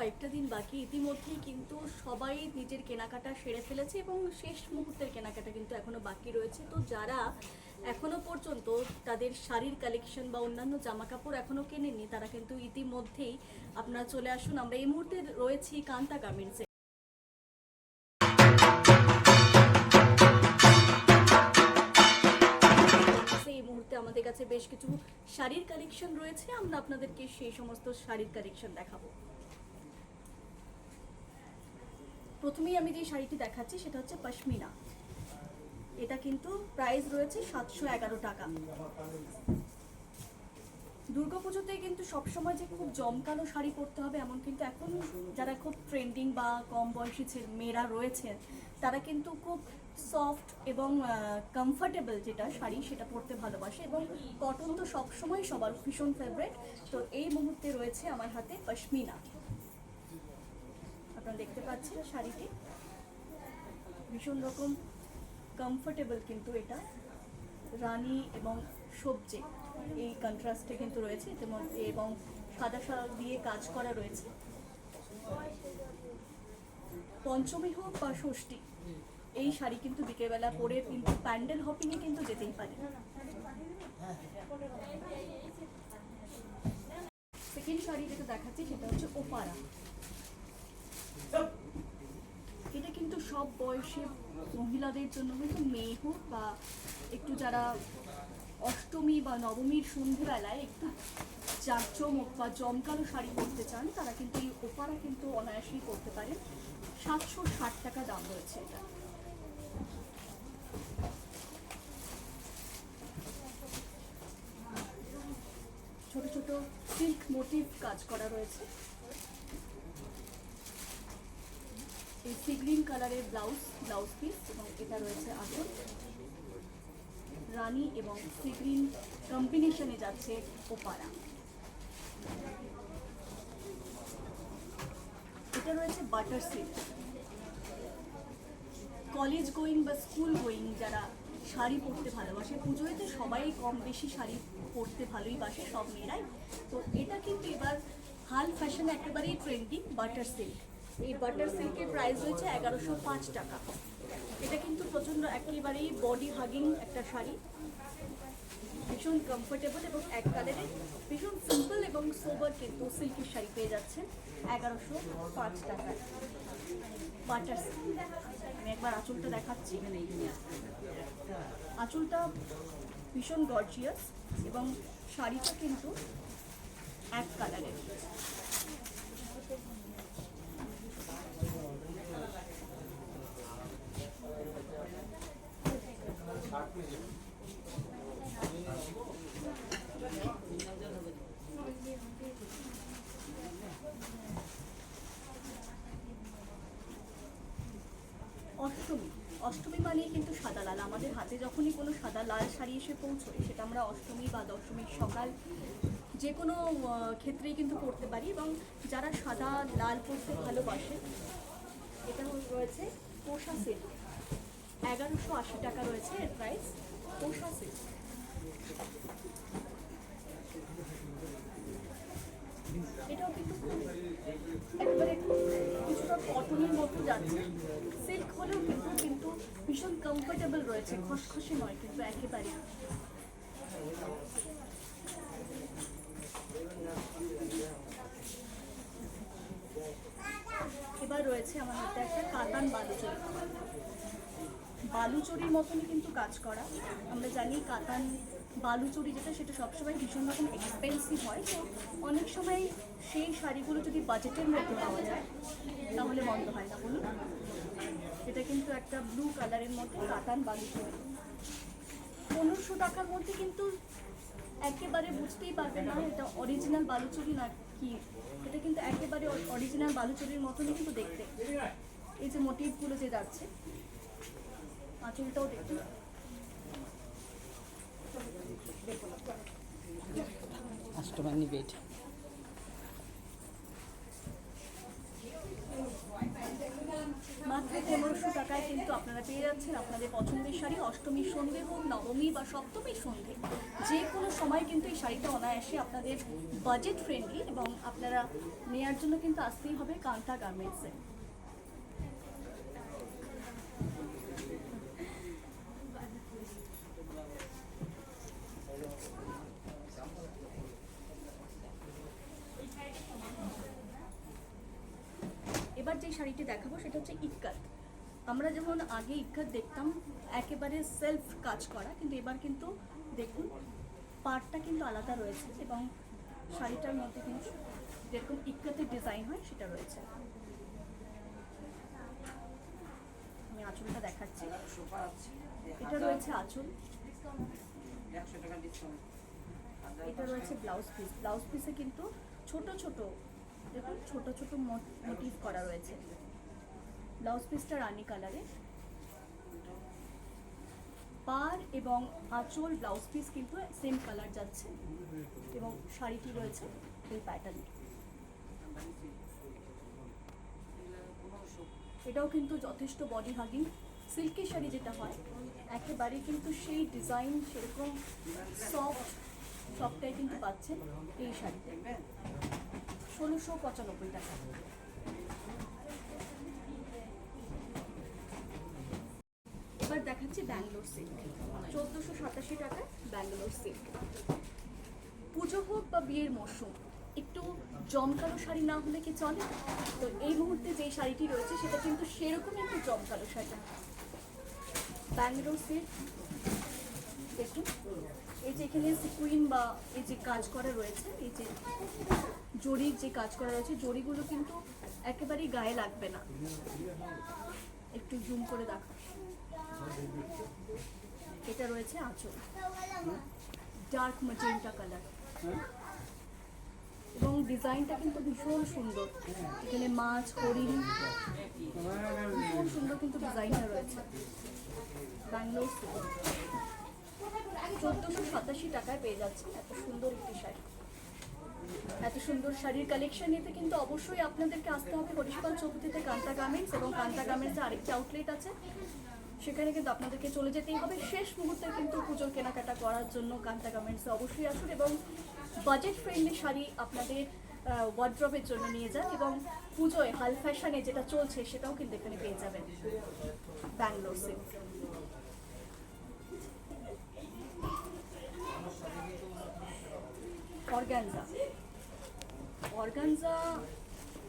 কয়েকটা দিন বাকি, ইতিমধ্যেই কিন্তু সবাই নিজের কেনাকাটা সেরে ফেলেছে এবং শেষ মুহূর্তের কেনাকাটা কিন্তু এখনও বাকি রয়েছে। তো যারা এখনও পর্যন্ত তাদের শাড়ির কালেকশন বা অন্যান্য জামা কাপড় এখনও কেনেনি তারা কিন্তু ইতিমধ্যেই আপনারা চলে আসুন। আমরা এই মুহূর্তে রয়েছি কান্তা গার্মেন্টসে আমাদের কাছে বেশ কিছু শাড়ির কালেকশন রয়েছে। আমরা আপনাদেরকে সেই সমস্ত শাড়ির কালেকশন দেখাবো। প্রথমেই আমি যে শাড়িটি দেখাচ্ছি, সেটা হচ্ছে পশমিনা। এটা কিন্তু প্রাইস রয়েছে সাতশো এগারো টাকা। দুর্গাপুজোতে কিন্তু সবসময় যে খুব জমকালো শাড়ি পরতে হবে, এমন কিন্তু এখন যারা খুব ট্রেন্ডিং বা কম বয়সী মেয়েরা রয়েছেন তারা কিন্তু খুব সফট এবং কমফর্টেবল যেটা শাড়ি, সেটা পরতে ভালোবাসে এবং কটন তো সবসময় সবার ভীষণ ফেভারেট তো এই মুহূর্তে রয়েছে আমার হাতে পশমিনা। আপনারা দেখতে পাচ্ছেন শাড়িটি। ভীষণ রকম কমফোর্টেবল কিন্তু এটা। রানী এবং সবজি, এই কন্ট্রাস্টে কিন্তু রয়েছে। এর মধ্যে এবং সাদা সাদা দিয়ে কাজ করা রয়েছে। পঞ্চমী হোক বা ষষ্ঠী, এই শাড়ি কিন্তু বিকেলবেলা পরে কিন্তু প্যান্ডেল হপিংয়ে কিন্তু যেতেই পারে। সেকেন্ড শাড়ি যেটা দেখাচ্ছি সেটা হচ্ছে ওপারা। এটা কিন্তু সব বয়সে মহিলাদের জন্য, কিন্তু মেয়ে হোক বা একটু যারা অষ্টমী বা নবমীর সন্ধেবেলায় একটু জাঁকজমক বা জমকালো শাড়ি পরতে চান, তারা কিন্তু এই ওপারা কিন্তু অনায়াসেই করতে পারেন। সাতশো ষাট টাকা দাম রয়েছে এটা। ছোট ছোট সিল্ক মোটিভ কাজ করা রয়েছে। এই সি গ্রিন কালারের ব্লাউজ ব্লাউজ পিস এবং এটা রয়েছে আসল। রানী এবং সি গ্রিন কম্বিনেশনে যাচ্ছে ওপারা। এটা রয়েছে বাটার সিল্ক কলেজ গোয়িং বা স্কুল গোয়িং যারা শাড়ি পরতে ভালোবাসে, পুজোয় তো সবাই কম বেশি শাড়ি পরতে ভালোই বাসে, সব মেয়েরাই। তো এটা কিন্তু এবার হাল ফ্যাশন একেবারেই ট্রেন্ডিং বাটার সিল্ক এই বাটার সিল্কের প্রাইস রয়েছে এগারোশো পাঁচ টাকা। এটা কিন্তু প্রচণ্ড একেবারেই বডি হাগিং একটা শাড়ি। ভীষণ কমফোর্টেবল এবং এক কালারে ভীষণ সিম্পল এবং সোবার কিন্তু সিল্কের শাড়ি পেয়ে যাচ্ছেন এগারোশো পাঁচ টাকায়। বাটার সিল্ক আমি একবার আঁচলটা দেখাচ্ছি। এখানে আঁচলটা ভীষণ গর্জিয়াস এবং শাড়িটা কিন্তু এক কালারের। অষ্টমী। অষ্টমী মানেই কিন্তু সাদা লাল। আমাদের হাতে যখনই কোনো সাদা লাল শাড়ি এসে পৌঁছয়, সেটা আমরা অষ্টমী বা দশমীর সকাল যে কোনো ক্ষেত্রেই কিন্তু পরতে পারি এবং যারা সাদা লাল পরতে ভালোবাসে এটা রয়েছে পোষা সেট। এগারোশো আশি টাকা রয়েছে এর প্রাইস পোষা সেট এটাও কিন্তু একবারে কিছুটা কটনের মতো যাচ্ছে। সিল্ক হলেও কিন্তু কিন্তু ভীষণ কমফোর্টেবল রয়েছে, খসখসে নয় কিন্তু একেবারে। এবার রয়েছে আমার হাতে একটা কাতান বালুচরি বালুচরির মতনই কিন্তু কাজ করা। আমরা জানি কাতান বালুচরি যেটা, সেটা সবসময় ভীষণ রকম এক্সপেন্সিভ হয়। তো অনেক সময় সেই শাড়িগুলো যদি বাজেটের মধ্যে পাওয়া যায়, তাহলে বন্ধ হয় না, বলুন। এটা কিন্তু একটা ব্লু কালারের মধ্যে কাতান বালুচরি। পনেরোশো টাকার মধ্যে কিন্তু একেবারে বুঝতেই পারবে না, এটা অরিজিনাল বালুচরি না কি? এটা কিন্তু একেবারে অরিজিনাল বালুচরির মতনই কিন্তু দেখতে। এই যে মোটিভগুলো যে যাচ্ছে আঁচলটাও দেখুন অষ্টমানি মাত্র পনেরোশো টাকায় কিন্তু আপনারা পেয়ে যাচ্ছেন আপনাদের পছন্দের শাড়ি, অষ্টমীর সন্ধে হোক, নবমী বা সপ্তমীর সন্ধে। যে কোনো সময় কিন্তু এই শাড়িটা অনায়াসে আপনাদের বাজেট ফ্রেন্ডলি এবং আপনারা নেয়ার জন্য কিন্তু আসতেই হবে কান্তা গার্মেন্টসে শাড়িটি দেখাবো, সেটা হচ্ছে ইক্কাত আমরা যেমন আগে ইক্কাত দেখতাম, একেবারে সেলফ কাজ করা, কিন্তু এবার কিন্তু দেখুন পার্টটা কিন্তু আলাদা রয়েছে এবং শাড়িটার মধ্যে কিন্তু যেরকম ইক্কাতের ডিজাইন হয়, সেটা রয়েছে। আমি আঁচলটা দেখাচ্ছি। এটা রয়েছে আঁচল। এটা রয়েছে ব্লাউজ পিস ব্লাউজ পিসে কিন্তু ছোট ছোট দেখুন ছোট ছোট মোটিভ করা রয়েছে। ব্লাউজ পিসটা রানি কালারে পার এবং আঁচল ব্লাউজ পিস কিন্তু সেম কালার যাচ্ছে এবং শাড়িটি রয়েছে এই প্যাটার্নে এটাও কিন্তু যথেষ্ট বডি হাগিং সিল্কি শাড়ি যেটা হয়, একেবারে কিন্তু সেই ডিজাইন সেরকম সফট সবটাই কিন্তু পাচ্ছেন এই শাড়িতে। ষোলোশো পঁচানব্বই টাকা। এবার দেখাচ্ছি ব্যাঙ্গালোর সিল্ক। চোদ্দোশো সাতাশি টাকায় ব্যাঙ্গালোর সিল্ক। পুজো হোক বা বিয়ের মরশুম, একটু জমকালো শাড়ি না হলে কি চলে? তো এই মুহূর্তে যে শাড়িটি রয়েছে, সেটা কিন্তু সেরকমই একটু জমকালো শাড়ি। ব্যাঙ্গালোর সিল্ক দেখুন এই যে এখানে সিকুইন বা এই যে কাজ করা রয়েছে, এই যে জরির যে কাজ করা রয়েছে, জরিগুলো কিন্তু একেবারেই গায়ে লাগবে না। একটু জুম করে দেখো এটা রয়েছে আঁচল। ডার্ক ম্যাজেন্টা কালার এবং ডিজাইনটা কিন্তু ভীষণ সুন্দর। এখানে মাছ, হরিণ, ভীষণ সুন্দর কিন্তু ডিজাইনটা রয়েছে। ব্যাঙ্গালোর চোদ্দোশো সাতাশি টাকায় পেয়ে যাচ্ছেন। এত সুন্দর একটি শাড়ি। এত সুন্দর শাড়ির কালেকশন নিতে কিন্তু অবশ্যই আপনাদেরকে আসতে হবে হরিশপাল চৌপতিতে কান্তা গার্মেন্টস এবং কান্তা গার্মেন্টসে আরেকটি আউটলেট আছে। সেখানে কিন্তু আপনাদেরকে চলে যেতেই হবে। শেষ মুহূর্তে কিন্তু পুজোর কেনাকাটা করার জন্য কান্তা গার্মেন্টসে অবশ্যই আসুন এবং বাজেট ফ্রেন্ডলি শাড়ি আপনাদের ওয়ার্ড্রপের জন্য নিয়ে যান এবং পুজোয় হাল ফ্যাশনে যেটা চলছে সেটাও কিন্তু এখানে পেয়ে যাবেন। Bangalore silk organza. অর্গানজা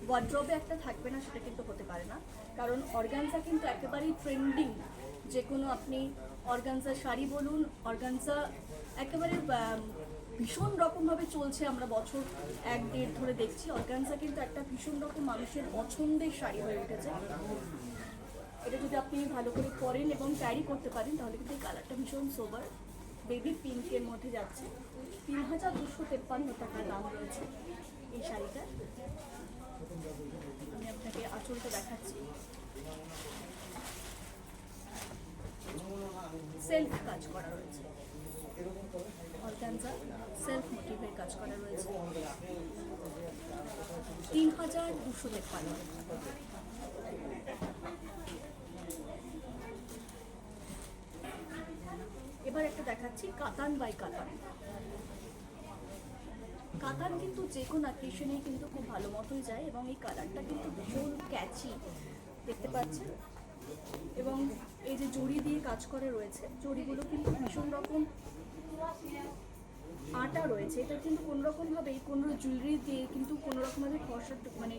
ওয়ার্ড্রবে একটা থাকবে না, সেটা কিন্তু হতে পারে না। কারণ অর্গানজা কিন্তু একেবারেই ট্রেন্ডিং যে কোনো আপনি অর্গানজা শাড়ি বলুন, অর্গানজা একেবারে ভীষণ রকমভাবে চলছে আমরা বছর এক, দেড় ধরে দেখছি। অর্গানজা কিন্তু একটা ভীষণ রকম মানুষের পছন্দের শাড়ি হয়ে উঠেছে। এটা যদি আপনি ভালো করে পরেন এবং ক্যারি করতে পারেন, তাহলে কিন্তু এই কালারটা ভীষণ সোবার বেবি পিঙ্কের মধ্যে যাচ্ছে। তিন হাজার দুশো তেপ্পান্ন টাকা দাম রয়েছে এই শাড়িটার। আমি আপনাকে আঁচলটা দেখাচ্ছি। সেলফ কাজ করা রয়েছে। অর্গানজা সেলফ মোটিভের কাজ করা রয়েছে। তিন হাজার দুশো তেপ্পান্ন। এবার একটা দেখাচ্ছি কাতান বাই কাতান। কাতান কিন্তু যে কোনো অ্যাপ্লিকেশনে কিন্তু খুব ভালো মতোই যায় এবং এই কালারটা কিন্তু ভীষণ ক্যাচি দেখতে পাচ্ছেন। এবং এই যে জড়ি দিয়ে কাজ করে রয়েছে, জড়িগুলো কিন্তু ভীষণ রকম আটা রয়েছে। এটা কিন্তু কোনো রকমভাবে কোনো জুয়েলারি দিয়ে কিন্তু কোনো রকমভাবে ফর্সা মানে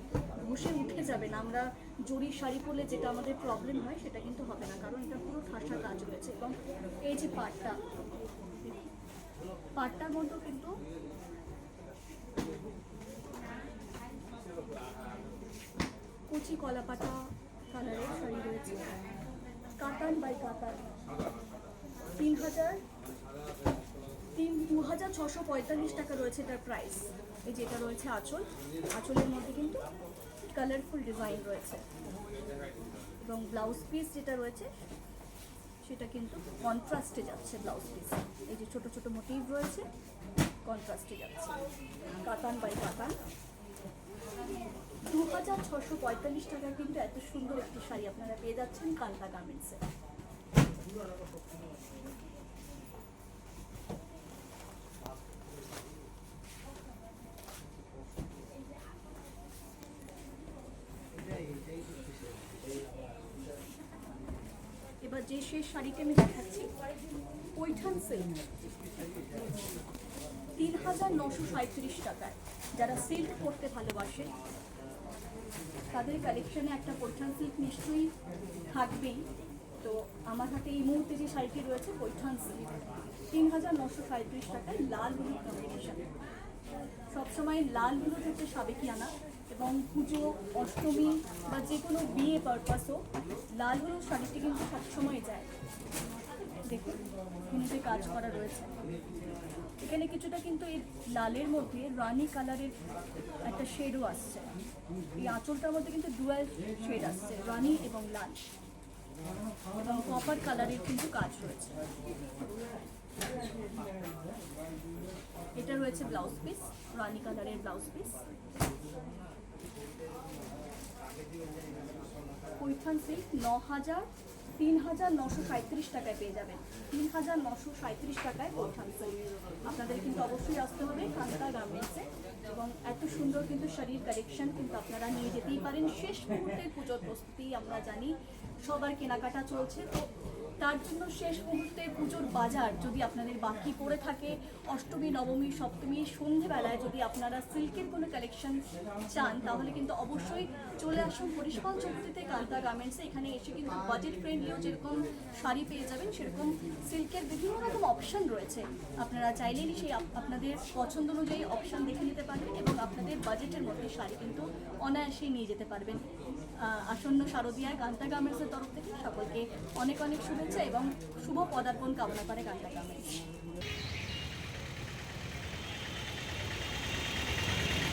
ঘষে উঠে যাবে না। আমরা জরির শাড়ি পরলে যেটা আমাদের প্রবলেম হয় সেটা কিন্তু হবে না, কারণ এটা পুরো ঠাসা কাজ রয়েছে। এবং এই যে পাটটা, পাটটার মধ্যেও কিন্তু কুচি কলাপাতা কালারের শাড়ি রয়েছে। কাতান বাই কাতান তিন হাজার, তিন, দু হাজার ছশো পঁয়তাল্লিশ টাকা রয়েছে এটার প্রাইস এই যেটা রয়েছে আঁচল। আঁচলের মধ্যে কিন্তু কালারফুল ডিজাইন রয়েছে। এবং ব্লাউজ পিস যেটা রয়েছে, সেটা কিন্তু কন্ট্রাস্টে যাচ্ছে ব্লাউজ পিস এই যে ছোট ছোট মোটিভ রয়েছে কন্ট্রাস্টে যাচ্ছে। কাতান বাই কাতান দু হাজার ছশো পঁয়তাল্লিশ টাকায় কিন্তু এত সুন্দর একটি শাড়ি আপনারা পেয়ে যাচ্ছেন কান্তা গার্মেন্টসে এবার যে শেষ শাড়িটা আমি দেখাচ্ছি, পৈঠান সিল্ক তিন হাজার নশো সাঁত্রিশ টাকায়। যারা সিল্ক পরতে ভালোবাসে তাদের কালেকশনে একটা পৈঠান সিল্ক নিশ্চয়ই থাকবেই। তো আমার হাতে এই মুহূর্তে যে শাড়িটি রয়েছে পৈঠান সিল্ক তিন হাজার নশো সাঁত্রিশ টাকায় লাল হলুদ কম্বিনেশন সবসময় লাল হলুদ হচ্ছে সাবেকিয়ানা এবং পুজো, অষ্টমী বা যে কোনো বিয়ে পারপাসও লাল হলুদ শাড়িটি কিন্তু সবসময় যায়। দেখুন নিচে কাজ করা রয়েছে। এখানে কিছুটা কিন্তু এই লালের মধ্যে রানি কালারের একটা শেডও আসছে। এই আঁচলটার মধ্যে কিন্তু ডুয়াল শেড আসছে, রানি এবং লাল। এবং কপার কালারের কিন্তু কাজ রয়েছে। এটা রয়েছে ব্লাউজ পিস রানি কালারের ব্লাউজ পিস কৈঠান সিল্ক ন হাজার তিন হাজার নশো সাঁত্রিশ টাকায় পেয়ে যাবেন। তিন হাজার নশো সাঁত্রিশ টাকায় কৈঠান আপনাদের কিন্তু অবশ্যই আসতে হবে কান্তা গার্মেন্টসে এবং এত সুন্দর কিন্তু শাড়ির কালেকশন কিন্তু আপনারা নিয়ে যেতেই পারেন। শেষ মুহূর্তে পুজোর প্রস্তুতি আমরা জানি, সবার কেনাকাটা চলছে। তো তার জন্য শেষ মুহূর্তে পুজোর বাজার যদি আপনাদের বাকি পড়ে থাকে, অষ্টমী, নবমী, সপ্তমী, সন্ধেবেলায় যদি আপনারা সিল্কের কোনো কালেকশন চান, তাহলে কিন্তু অবশ্যই চলে আসুন হরিশপাল চৌধুরীতে কান্তা গার্মেন্টসে এখানে এসে কিন্তু বাজেট ফ্রেন্ডলিও যেরকম শাড়ি পেয়ে যাবেন, সেরকম সিল্কের বিভিন্ন রকম অপশন রয়েছে। আপনারা চাইলেই সেই আপনাদের পছন্দ অনুযায়ী অপশন দেখে নিতে পারবেন এবং আপনাদের বাজেটের মধ্যে শাড়ি কিন্তু অনায়াসেই নিয়ে যেতে পারবেন। আসন্ন শারদীয়ায় গান্তা গার্মেন্টসের তরফ থেকে সকলকে অনেক অনেক শুভেচ্ছা এবং শুভ পদার্পণ কামনা করে গান্তা গার্মেন্টস